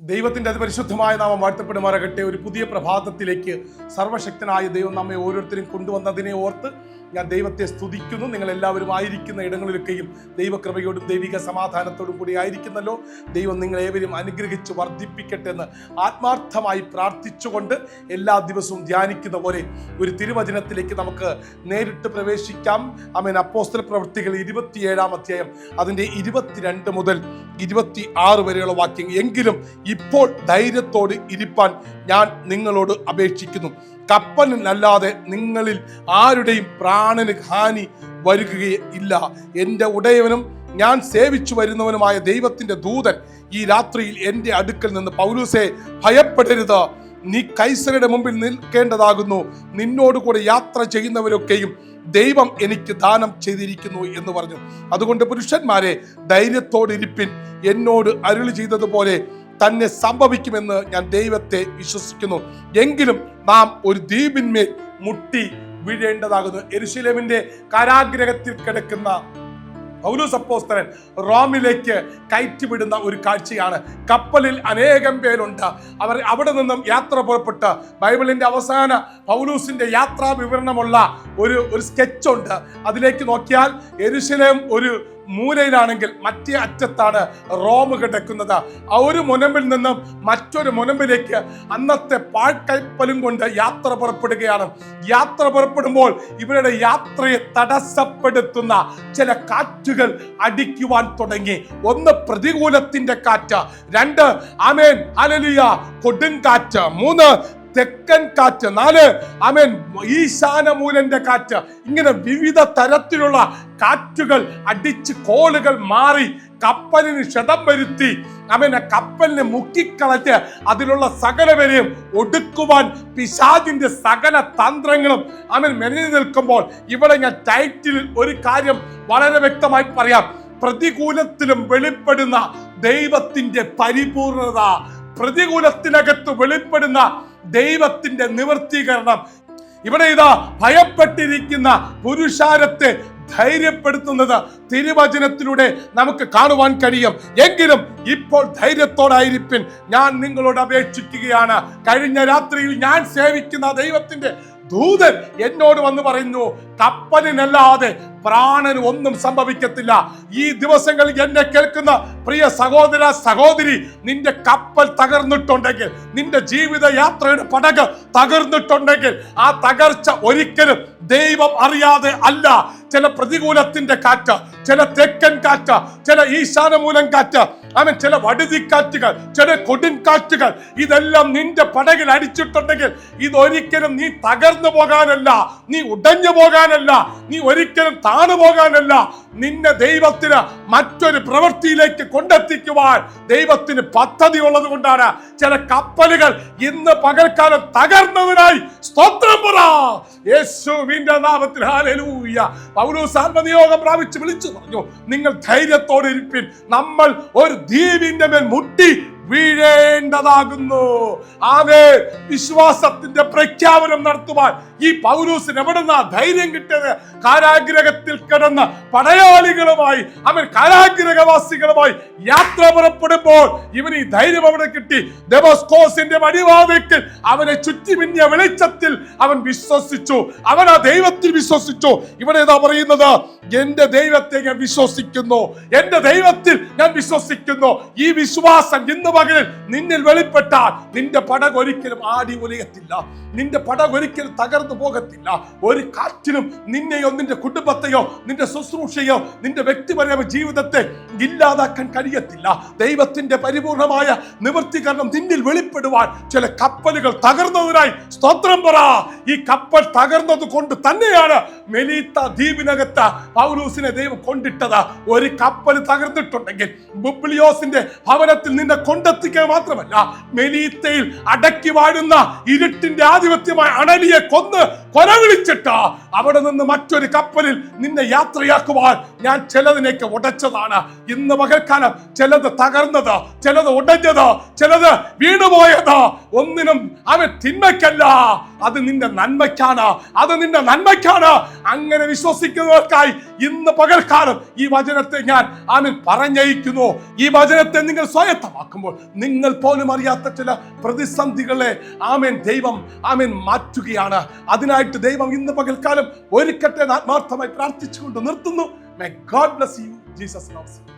ദൈവത്തിന്റെ അതിപരിശുദ്ധമായ നാമം വാഴ്ത്തപ്പെടുമാറാകട്ടെ. ഒരു പുതിയ പ്രഭാതത്തിലേക്ക് സർവശക്തനായ ദൈവം നമ്മെ ഓരോരുത്തരും കൊണ്ടുവന്നതിനെ ഓർത്ത് ഞാൻ ദൈവത്തെ സ്തുതിക്കുന്നു. നിങ്ങൾ എല്ലാവരും ആയിരിക്കുന്ന ഇടങ്ങളിലൊക്കെയും ദൈവകൃപയോടും ദൈവിക സമാധാനത്തോടും കൂടി ആയിരിക്കുന്നല്ലോ. ദൈവം നിങ്ങളേവരും അനുഗ്രഹിച്ച് വർദ്ധിപ്പിക്കട്ടെ എന്ന് ആത്മാർത്ഥമായി പ്രാർത്ഥിച്ചുകൊണ്ട് എല്ലാ ദിവസവും ധ്യാനിക്കുന്ന പോലെ ഒരു തിരുവചനത്തിലേക്ക് നമുക്ക് നേരിട്ട് പ്രവേശിക്കാം. അമേൻ അപ്പോസ്റ്റൽ പ്രവൃത്തികൾ ഇരുപത്തിയേഴാം അധ്യായം അതിന്റെ ഇരുപത്തിരണ്ട് മുതൽ ഇരുപത്തി ആറ് വരെയുള്ള വാക്യങ്ങൾ. എങ്കിലും ഇപ്പോൾ ധൈര്യത്തോട് ഇരിപ്പാൻ ഞാൻ നിങ്ങളോട് അപേക്ഷിക്കുന്നു. കപ്പലിനല്ലാതെ നിങ്ങളിൽ ആരുടെയും പ്രാണന് ഹാനി വരുകയില്ല എന്റെ ഉടയവനും ഞാൻ സേവിച്ചു വരുന്നവനുമായ ദൈവത്തിന്റെ ദൂതൻ ഈ രാത്രിയിൽ എന്റെ അടുക്കൽ നിന്ന് പൗലൂസെ ഭയപ്പെടരുത്. നീ കൈസരുടെ മുമ്പിൽ നിൽക്കേണ്ടതാകുന്നു. നിന്നോട് കൂടെ യാത്ര ചെയ്യുന്നവരൊക്കെയും ദൈവം എനിക്ക് ദാനം ചെയ്തിരിക്കുന്നു എന്ന് പറഞ്ഞു. അതുകൊണ്ട് പുരുഷന്മാരെ ധൈര്യത്തോടിരിപ്പിൻ എന്നോട് അരുളി ചെയ്തതുപോലെ തന്നെ സംഭവിക്കുമെന്ന് ഞാൻ ദൈവത്തെ വിശ്വസിക്കുന്നു. എങ്കിലും നാം ഒരു ദ്വീപിന്മേൽ മുട്ടി വീഴേണ്ടതാകുന്നു. എരുശിലേമിന്റെ കാരാഗ്രഹത്തിൽ കിടക്കുന്ന പൗലൂസ് അപ്പോസ്തലൻ റോമിലേക്ക് കയറ്റിവിടുന്ന ഒരു കാഴ്ചയാണ്. കപ്പലിൽ അനേകം പേരുണ്ട്. അവർ അവിടെ നിന്നും യാത്ര പുറപ്പെട്ട് ബൈബിളിന്റെ അവസാന പൗലൂസിന്റെ യാത്രാ വിവരണമുള്ള ഒരു ഒരു സ്കെച്ച് ഉണ്ട്. അതിലേക്ക് നോക്കിയാൽ എരുശലേം ഒരു മൂലയിലാണെങ്കിൽ മറ്റേ അറ്റത്താണ് റോം കിടക്കുന്നത്. ആ ഒരു മുനമ്പിൽ നിന്നും മറ്റൊരു മുനമ്പിലേക്ക് അന്നത്തെ പാഴ്ക്കൈപ്പലും കൊണ്ട് യാത്ര പുറപ്പെടുകയാണ്. യാത്ര പുറപ്പെടുമ്പോൾ ഇവരുടെ യാത്രയെ തടസ്സപ്പെടുത്തുന്ന ചില കാറ്റുകൾ അടിക്കുവാൻ തുടങ്ങി. ഒന്ന് പ്രതികൂലത്തിന്റെ കാറ്റ് രണ്ട് ആമേൻ അലലിയ കൊടുങ്കാറ്റ് മൂന്ന് തെക്കൻ കാറ്റ്. നാല് ആമേൻ ഈശാനമൂലന്റെ കാറ്റ്. ഇങ്ങനെ വിവിധ തരത്തിലുള്ള കാറ്റുകൾ അടിച്ച് കോളുകൾ മാറി കപ്പലിന് ക്ഷതം വരുത്തി അവനെ കപ്പലിനെ മുക്കിക്കളഞ്ഞ് അതിലുള്ള സകലവരെയും ഒടുക്കുവാൻ പിശാദിന്റെ സകല തന്ത്രങ്ങളും അവൻ മെനഞ്ഞു നിൽക്കുമ്പോൾ ഇവിടെ ഞാൻ ടൈറ്റിലിൽ ഒരു കാര്യം വളരെ വ്യക്തമായി പറയാം. പ്രതികൂലത്തിലും വെളിപ്പെടുന്ന ദൈവത്തിന്റെ പരിപൂർണത പ്രതികൂലത്തിനകത്ത് വെളിപ്പെടുന്ന ദൈവത്തിന്റെ നിവർത്തീകരണം. ഇവിടെ ഇതാ ഭയപ്പെട്ടിരിക്കുന്ന പുരുഷാരത്തെ ധൈര്യപ്പെടുത്തുന്നത് തിരുവചനത്തിലൂടെ നമുക്ക് കാണുവാൻ കഴിയും. എങ്കിലും ഇപ്പോൾ ധൈര്യത്തോടായിരിപ്പിൻ. ഞാൻ നിങ്ങളോട് അപേക്ഷിക്കുകയാണ്. കഴിഞ്ഞ രാത്രിയിൽ ഞാൻ സേവിക്കുന്ന ദൈവത്തിന്റെ ദൂതൻ എന്നോട് വന്ന് പറയുന്നു കപ്പലിനല്ലാതെ പ്രാണന് ഒന്നും സംഭവിക്കത്തില്ല. ഈ ദിവസങ്ങളിൽ എന്നെ കേൾക്കുന്ന പ്രിയ സഹോദര സഹോദരി നിന്റെ കപ്പൽ തകർന്നിട്ടുണ്ടെങ്കിൽ നിന്റെ ജീവിത യാത്രയുടെ പടക് തകർന്നിട്ടുണ്ടെങ്കിൽ ആ തകർച്ച ഒരിക്കലും ദൈവം അറിയാതെ അല്ല. ചില പ്രതികൂലത്തിന്റെ കാറ്റ് ചില തെക്കൻ കാറ്റ് ചില ഈശാനമൂലം കാറ്റ അവൻ ചില വടുതിക്കാറ്റുകൾ ചില കൊടുങ്കാറ്റുകൾ ഇതെല്ലാം നിന്റെ പടകിൽ അടിച്ചിട്ടുണ്ടെങ്കിൽ ഇതൊരിക്കലും നീ തകർന്നു പോകാനല്ല നീ ഉടഞ്ഞു പോകാനല്ല നീ ഒരിക്കലും താണു പോകാനല്ല. നിന്നെ ദൈവത്തിന് മറ്റൊരു പ്രവൃത്തിയിലേക്ക് കൊണ്ടെത്തിക്കുവാൻ ദൈവത്തിന് പദ്ധതി ഉള്ളത് കൊണ്ടാണ് ചില കപ്പലുകൾ ഇന്ന് പകൽക്കാലം തകർന്നതിനായി സ്തോത്രം പറ. യേശുവിന്റെ നാമത്തിൽ ഹല്ലേലൂയ പൗലോസ് ആത്മനിയോഗം പ്രാപിച്ച് വിളിച്ചു. പറഞ്ഞു. നിങ്ങൾ ധൈര്യത്തോടെ ഇരിപ്പിൻ. നമ്മൾ ഒരു ദ്വീപിന്റെ മേൽ മുട്ടി വീഴേണ്ടതാകുന്നു. ആവേ വിശ്വാസത്തിന്റെ പ്രഖ്യാപനം നടത്തുവാൻ ഈ പൗരൂസിന് എവിടുന്ന ധൈര്യം കിട്ടിയത്? കാരാഗ്രഹത്തിൽ കിടന്ന പടയാളികളുമായി അവൻ കാരാഗ്രഹവാസികളുമായി യാത്ര പുറപ്പെടുമ്പോൾ ഇവന് ഈ ധൈര്യം അവിടെ കിട്ടി. ദേവസ്കോസിന്റെ മടിവാതയ്ക്ക് അവനെ ചുറ്റിമിന്നിയ വെളിച്ചത്തിൽ അവൻ വിശ്വസിച്ചു. അവൻ ആ ദൈവത്തിൽ വിശ്വസിച്ചു. ഇവിടെ ഏതാ പറയുന്നത്? എന്റെ ദൈവത്തെ ഞാൻ വിശ്വസിക്കുന്നു. എന്റെ ദൈവത്തിൽ ഞാൻ വിശ്വസിക്കുന്നു. ഈ വിശ്വാസം ഇന്ന് പകലിൽ നിന്നിൽ വെളിപ്പെട്ടാൽ നിന്റെ പടക് ഒരിക്കലും ആടി ഒലിയത്തില്ല. നിന്റെ പടക് ഒരിക്കലും തകർന്നു പോകത്തില്ല. ഒരു കാറ്റിനും നിന്നെയോ നിന്റെ കുടുംബത്തെയോ നിന്റെ ശുശ്രൂഷയോ നിന്റെ വ്യക്തിപരമായ ജീവിതത്തെ ഇല്ലാതാക്കാൻ കഴിയത്തില്ല. ദൈവത്തിന്റെ പരിപൂർണമായ നിവൃത്തികരണം നിന്നിൽ വെളിപ്പെടുവാൻ ചില കപ്പലുകൾ തകർന്നതിനായി സ്തോത്രം പറ. ഈ കപ്പൽ തകർന്നത് കൊണ്ട് തന്നെയാണ് മെലീത്ത ദ്വീപിനകത്ത് പൗലൂസിനെ ദൈവം കൊണ്ടിട്ടത്. ഒരു കപ്പൽ തകർന്നിട്ടുണ്ടെങ്കിൽ ബുബ്ലിയോസിന്റെ ഭവനത്തിൽ നിന്നെ കൊണ്ടെത്തിക്കുക മാത്രമല്ല മെലീത്തയിൽ അടക്കി വാഴുന്ന ഇരുട്ടിന്റെ ആധിപത്യമായ അണലിയെ കൊന്ന് കൊല വിളിച്ചിട്ട് അവിടെ നിന്ന് മറ്റൊരു കപ്പലിൽ നിന്നെ യാത്രയാക്കുവാൻ ഞാൻ ചിലതിനേക്ക് ഉടച്ചതാണ്. ഇന്ന് പകൽക്കാലം ചിലത് തകർന്നത് ചിലത് ഉടഞ്ഞത് ചിലത് വീണുപോയത് ഒന്നിനും അവൻ തിന്മയ്ക്കല്ല. അത് നിന്റെ നന്മയ്ക്കാണ്. അത് നിന്റെ നന്മയ്ക്കാണ്. അങ്ങനെ വിശ്വസിക്കുന്നവർക്കായി ഇന്ന് പകൽക്കാലം ഈ വചനത്തെ ഞാൻ ആമൻ പറഞ്ഞയക്കുന്നു. ഈ വചനത്തെ നിങ്ങൾ സ്വായത്തമാക്കുമ്പോൾ നിങ്ങൾ പോലും അറിയാത്ത ചില പ്രതിസന്ധികളെ ആമേൻ ദൈവം ആമേൻ മാറ്റുകയാണ്. അതിനായിട്ട് ദൈവം ഇന്ന് പകൽക്കാലം ഒരുക്കട്ടെ ആത്മാർത്ഥമായി പ്രാർത്ഥിച്ചുകൊണ്ട് നിർത്തുന്നു. May God bless you Jesus loves